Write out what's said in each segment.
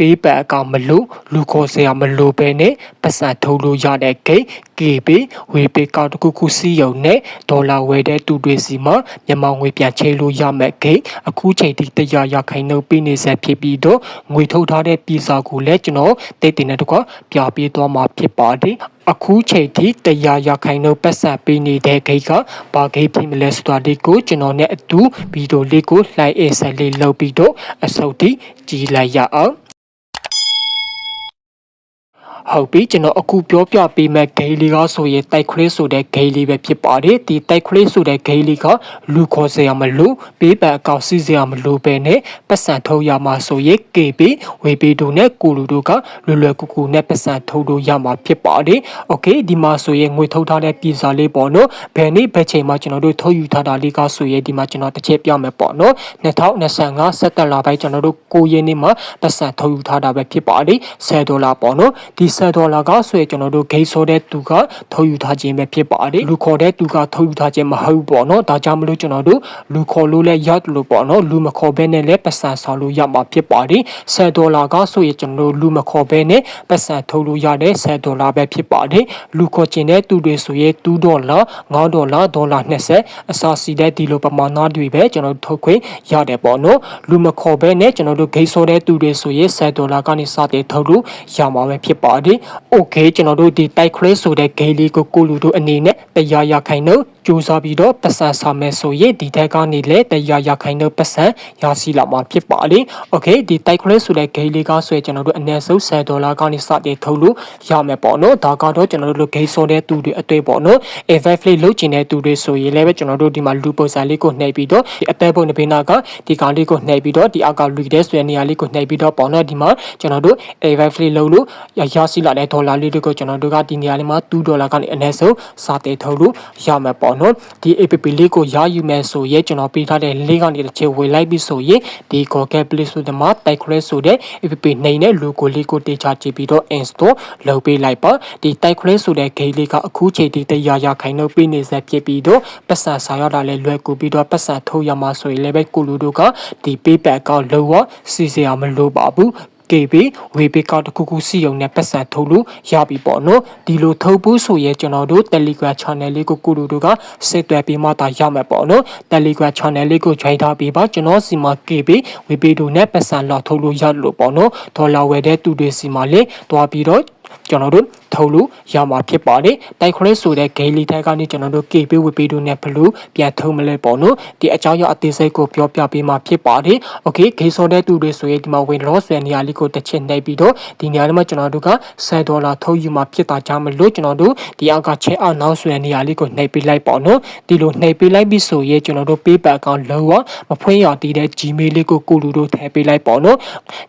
ပေးပတ်အကောင်မလို့လူခေါ်စရာမလိုပဲနဲ့ပတ်စံထုတ်လို့ရတဲ့ဂိတ် KB ဝေပေးကောက်တစ်ခုခုစီယုံနဲ့ဒေါ်လာဝယ်တဲ့တူတွေစီမှာမြန်မာငွေပြန်ချေလို့ရမဲ့ဂိတ်အခုချိန်ထိတရားရခိုင်နှုတ်ပေးနေဆက်ဖြစ်ပြီးတော့ငွေထုတ်ထားတဲ့ပြည်စာကိုလည်းကျွန်တော်တိတ်တင်တဲ့တကွပြပေးသွားမှာဖြစ်ပါတယ်အခုချိန်ထိတရားရခိုင်နှုတ်ပတ်စံပေးနေတဲ့ဂိတ်ကဘာဂိတ်ဖြစ်မလဲဆိုတာဒီကိုကျွန်တော်နဲ့အတူဗီဒီယိုလေးကိုလိုက်အဆက်လေးလုပ်ပြီးတော့အစုပ်ထိကြည့်လိုက်ရအောင် ဟုတ်ပြီကျွန်တော်အခုပြောပြပေးမဲ့ဂိမ်းလေးကဆိုရင်တိုက်ခလေးဆိုတဲ့ဂိမ်းလေးပဲဖြစ်ပါတယ်ဒီတိုက်ခလေးဆိုတဲ့ဂိမ်းလေးကလူခေါ်စရာမလိုပေးပန်အကောက်စီးစရာမလိုပဲနဲ့ပတ်စံထုတ်ရမှာဆိုရင် KB ဝေပေးတို့နဲ့ကိုလူတို့ကလွယ်လွယ်ကူကူနဲ့ပတ်စံထုတ်လို့ရမှာဖြစ်ပါတယ်โอเคဒီမှာဆိုရင်ငွေထုတ်ထားတဲ့ပြည်စာလေးပေါ့နော်ဘယ်နေ့ဘယ်ချိန်မှာကျွန်တော်တို့ထုတ်ယူထားတာလေးကဆိုရင်ဒီမှာကျွန်တော်တစ်ချက်ပြမယ်ပေါ့နော်2025စက်တင်လာပိုင်းကျွန်တော်တို့9ရက်နေ့မှာပတ်စံထုတ်ယူထားတာပဲဖြစ်ပါတယ်10ဒေါ်လာပေါ့နော်ဒီ 10ဒေါ်လာကဆိုရင်ကျွန်တော်တို့ဂိတ်ဆိုတဲ့သူကထုတ်ယူထားခြင်းပဲဖြစ်ပါတယ်လူခေါ်တဲ့သူကထုတ်ယူထားခြင်းမဟုတ်ဘူးပေါ့နော်ဒါကြောင့်မလို့ကျွန်တော်တို့လူခေါ်လို့လည်းရတယ်လို့ပေါ့နော်လူမခေါ်ဘဲနဲ့လည်းပတ်စံဆောင်လို့ရမှာဖြစ်ပါတယ်10ဒေါ်လာကဆိုရင်ကျွန်တော်တို့လူမခေါ်ဘဲနဲ့ပတ်စံထုတ်လို့ရတဲ့10ဒေါ်လာပဲဖြစ်ပါတယ်လူခေါ်ခြင်းတဲ့သူတွေဆိုရင်2ဒေါ်လာ9ဒေါ်လာဒေါ်လာ20အစားစီတဲ့ဒီလိုပမာဏတွေပဲကျွန်တော်တို့ထုတ်ခွင့်ရတယ်ပေါ့နော်လူမခေါ်ဘဲနဲ့ကျွန်တော်တို့ဂိတ်ဆိုတဲ့သူတွေဆိုရင်10ဒေါ်လာကနေစတဲ့ထုတ်လို့ရမှာပဲဖြစ်ပါတယ်။ Okay ကျွန်တော်တို့ဒီတိုက်ခရဲဆိုတဲ့ဂိမ်းလေးကိုကိုလူတို့အနေနဲ့တရားရခိုင်နှုတ်ကြိုးစားပြီးတော့ပတ်စံဆောင်မယ်ဆိုရင်ဒီတက်ကနေလည်းတရားရခိုင်နှုတ်ပတ်စံရရှိလာမှာဖြစ်ပါလေ။ Okay ဒီတိုက်ခရဲဆိုတဲ့ဂိမ်းလေးကဆိုရင်ကျွန်တော်တို့အနည်းဆုံး10ဒေါ်လာကနေစတဲ့ထုတ်လို့ရမယ်ပေါ့နော်။ဒါကတော့ကျွန်တော်တို့ဂိမ်းစောတဲ့သူတွေအတွေ့ပေါ့နော်။ Evaluate လုပ်ချင်တဲ့သူတွေဆိုရင်လည်းပဲကျွန်တော်တို့ဒီမှာလူပုံစံလေးကိုနှိပ်ပြီးတော့ဒီအသက်ပုံနှပိနာကဒီကောင်လေးကိုနှိပ်ပြီးတော့ဒီအောက်ကလူတဲ့ဆိုတဲ့နေရာလေးကိုနှိပ်ပြီးတော့ပေါ့နော်ဒီမှာကျွန်တော်တို့ Evaluate လုပ်လို့ရရှိလာတဲ့ဒေါ်လာလေးတွေကိုကျွန်တော်တို့ကဒီနေရာလေးမှာ2ဒေါ်လာကနေအနည်းဆုံးစာတည်ထုတ်လို့ရမှာပေါ့နော်ဒီ app လေးကိုရယူမယ်ဆိုရင်ကျွန်တော်ပေးထားတဲ့ link ကနေတစ်ချက်ဝေလိုက်ပြီးဆိုရင်ဒီ Google Play ဆိုတဲ့မှာ type ခွဲဆိုတဲ့ app နှိမ်တဲ့ logo လေးကိုတေချာကြည့်ပြီးတော့ install လုပ်ပေးလိုက်ပါဒီ type ခွဲဆိုတဲ့ game လေးကအခုချိန်ထိတရားရခိုင်လို့ပေးနေဆက်ဖြစ်ပြီးတော့ပတ်စံစာရတာလည်းလွယ်ကူပြီးတော့ပတ်စံထုတ်ရမှာဆိုရင်လည်းပဲကိုလူတို့ကဒီ payback ကောက်လောစီစရာမလိုပါဘူး KB ဝေပေးကောက်တစ်ခုခုစီယုံနဲ့ပတ်စံထုတ်လို့ရပြီပေါ့နော်ဒီလိုထုတ်ဖို့ဆိုရင်ကျွန်တော်တို့ Telegram channel လေးကိုကိုလူတို့ကဆက်သွယ်ပြီးမှသာရမှာပေါ့နော် Telegram channel လေးကို join ထားပြီးပါကျွန်တော်စီမှာ KB ဝေပေးတို့နဲ့ပတ်စံလောက်ထုတ်လို့ရလို့ပေါ့နော်ဒေါ်လာဝယ်တဲ့သူတွေစီမှာလေတွားပြီးတော့ ကျွန်တော်တို့ထုတ်လို့ရမှာဖြစ်ပါတယ်တိုက်ခွဲဆိုတဲ့ gain လေးတိုင်းကနေကျွန်တော်တို့ KB ဝပေးတို့နဲ့ဘလူးပြန်ထုတ်မလဲပေါ့နော်ဒီအကြောင်းအရာအသေးစိတ်ကိုပြောပြပေးမှာဖြစ်ပါတယ် okay gain ဆိုတဲ့သူတွေဆိုရင်ဒီမှာ win loss ရနေရာလေးကိုတစ်ချက်နှိပ်ပြီးတော့ဒီနေရာမှာကျွန်တော်တို့က10ဒေါ်လာထုတ်ယူမှာဖြစ်တာကြောင့်မလို့ကျွန်တော်တို့ဒီအောက်ကချက်အောင်နောက်ဆွဲနေရာလေးကိုနှိပ်ပေးလိုက်ပေါ့နော်ဒီလိုနှိပ်ပေးလိုက်ပြီးဆိုရင်ကျွန်တော်တို့ PayPal account လုံးဝမဖွင့်ရသေးတဲ့ Gmail လေးကိုကိုလူတို့ထည့်ပေးလိုက်ပေါ့နော်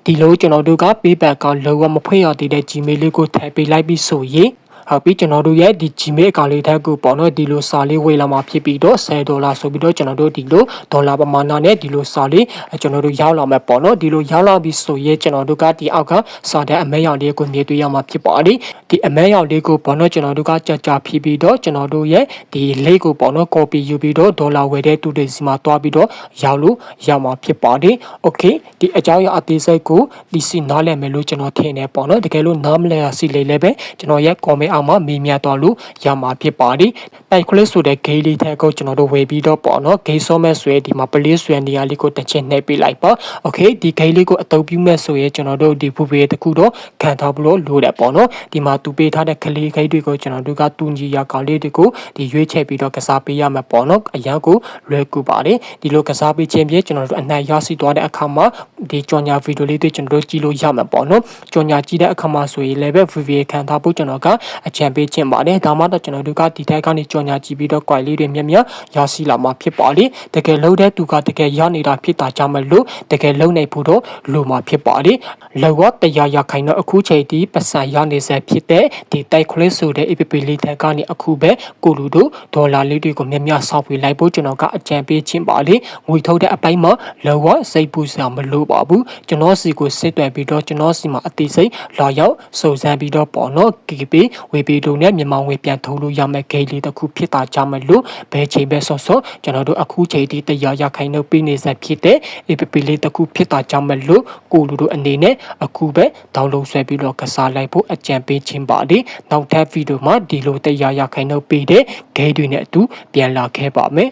ဒီလိုကျွန်တော်တို့က PayPal account လုံးဝမဖွင့်ရသေးတဲ့ Gmail လေးကိုထည့်ပေးလိုက်ပြီးဆိုရင် ဟုတ်ပြီကျွန်တော်တို့ရဲ့ဒီ Gmail account လေးတက်ကိုပေါ့နော်ဒီလိုစာလေးဝေလာမှာဖြစ်ပြီးတော့10ဒေါ်လာဆိုပြီးတော့ကျွန်တော်တို့ဒီလိုဒေါ်လာပမာဏနဲ့ဒီလိုစာလေးကျွန်တော်တို့ရောက်လာမှာပေါ့နော်ဒီလိုရောက်လာပြီဆိုရင်ကျွန်တော်တို့ကဒီအောက်ကစာတဲ့အမဲရောင်လေးကိုမြင်တွေ့ရမှာဖြစ်ပါတယ်ဒီအမဲရောင်လေးကိုပေါ့နော်ကျွန်တော်တို့ကကြာကြာဖြည့်ပြီးတော့ကျွန်တော်တို့ရဲ့ဒီလေးကိုပေါ့နော် copy ယူပြီးတော့ဒေါ်လာဝယ်တဲ့သူတွေစီမှာတွားပြီးတော့ရောက်လို့ရမှာဖြစ်ပါတယ် okay ဒီအကြောင်းအရာအသေးစိတ်ကိုဒီစီနားလည်မယ်လို့ကျွန်တော်ထင်တယ်ပေါ့နော်တကယ်လို့နားမလည်ရစီလေလည်းပဲကျွန်တော်ရဲ့ comment အောက်မှာမေးမြန်းတော့လို့ရမှာဖြစ်ပါတယ်တိုက်ခလစ်ဆိုတဲ့ gate လေးထက်ကိုကျွန်တော်တို့ဝယ်ပြီးတော့ပေါ့နော် gate ဆော့မဲ့ဆိုရင်ဒီမှာ play ဆွဲနေရာလေးကိုတစ်ချက်နှိပ်ပေးလိုက်ပါ okay ဒီ gate လေးကိုအသုံးပြုမဲ့ဆိုရင်ကျွန်တော်တို့ဒီ buffet တခုတော့ခံထားဖို့လိုတယ်ပေါ့နော်ဒီမှာသူပေးထားတဲ့ကလေး gate တွေကိုကျွန်တော်တို့ကတူညီရာကောင်လေးတွေကိုဒီရွေးချယ်ပြီးတော့ကစားပေးရမှာပေါ့နော်အရန်ကိုလွယ်ကူပါတယ်ဒီလိုကစားပေးခြင်းဖြင့်ကျွန်တော်တို့အနိုင်ရရှိသွားတဲ့အခါမှာဒီကြော်ညာဗီဒီယိုလေးတွေကျွန်တော်တို့ကြည့်လို့ရမှာပေါ့နော်ကြော်ညာကြည့်တဲ့အခါမှာဆိုရင်လည်းပဲ VVA ခံထားဖို့ကျွန်တော်ကအကြံပေးခြင်းပါတယ်ဒါမှတော့ကျွန်တော်တို့ကဒီတိုင်းကနေကြော်ညာကြည့်ပြီးတော့ quality တွေမြတ်မြတ်ရရှိလာမှာဖြစ်ပါလေတကယ်လုံးတဲ့သူကတကယ်ရနေတာဖြစ်တာကြောင့်မလို့တကယ်လုံးနိုင်ဖို့တော့လိုမှာဖြစ်ပါလေလောကတရားရခိုင်တော့အခုချိန်ဒီပတ်စံရနေစေဖြစ်တဲ့ဒီတိုက်ခလစ်ဆိုတဲ့ APP လေးတက်ကနေအခုပဲကိုလူတို့ဒေါ်လာလေးတွေကိုမြတ်မြတ်ဆောက်ပြီးလိုက်ဖို့ကျွန်တော်ကအကြံပေးခြင်းပါလေငွေထုတ်တဲ့အပိုင်းမှာလောကစိတ်ပူစရာမလိုပါဘူးကျွန်တော်စီကိုစစ်တွယ်ပြီးတော့ကျွန်တော်စီမှာအသေးစိတ်လာရောက်စုံစမ်းပြီးတော့ပေါ့နော် KP ဝေပြီးလို့နဲ့မြန်မာငွေပြန်ထုတ်လို့ရမယ့်ဂိမ်းလေးတစ်ခုဖြစ်တာကြောင့်မလို့ဘယ်ချိန်ပဲဆော့ဆော့ကျွန်တော်တို့အခုချိန်ထိတရားရခိုင်နှုတ်ပေးနေဆက်ဖြစ်တဲ့ APP လေးတစ်ခုဖြစ်တာကြောင့်မလို့ကိုလူတို့အနေနဲ့အခုပဲ download ဆွဲပြီးတော့ကစားလိုက်ဖို့အကြံပေးခြင်းပါတယ်နောက်ထပ်ဗီဒီယိုမှာဒီလိုတရားရခိုင်နှုတ်ပေးတဲ့ဂိမ်းတွေနဲ့အတူပြန်လာခဲ့ပါမယ်